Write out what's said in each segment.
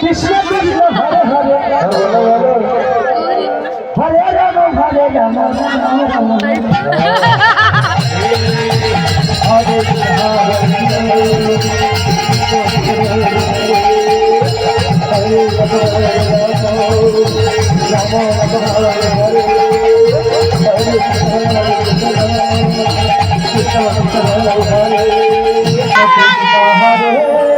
Krishna Krishna Hare Hare Hare Ram Hare Ram Hare Hare Hare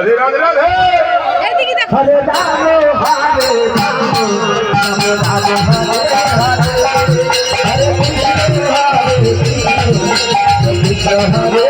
Radhe Radhe Radhe Hare Ram Hare Ram Hare Ram Hare Ram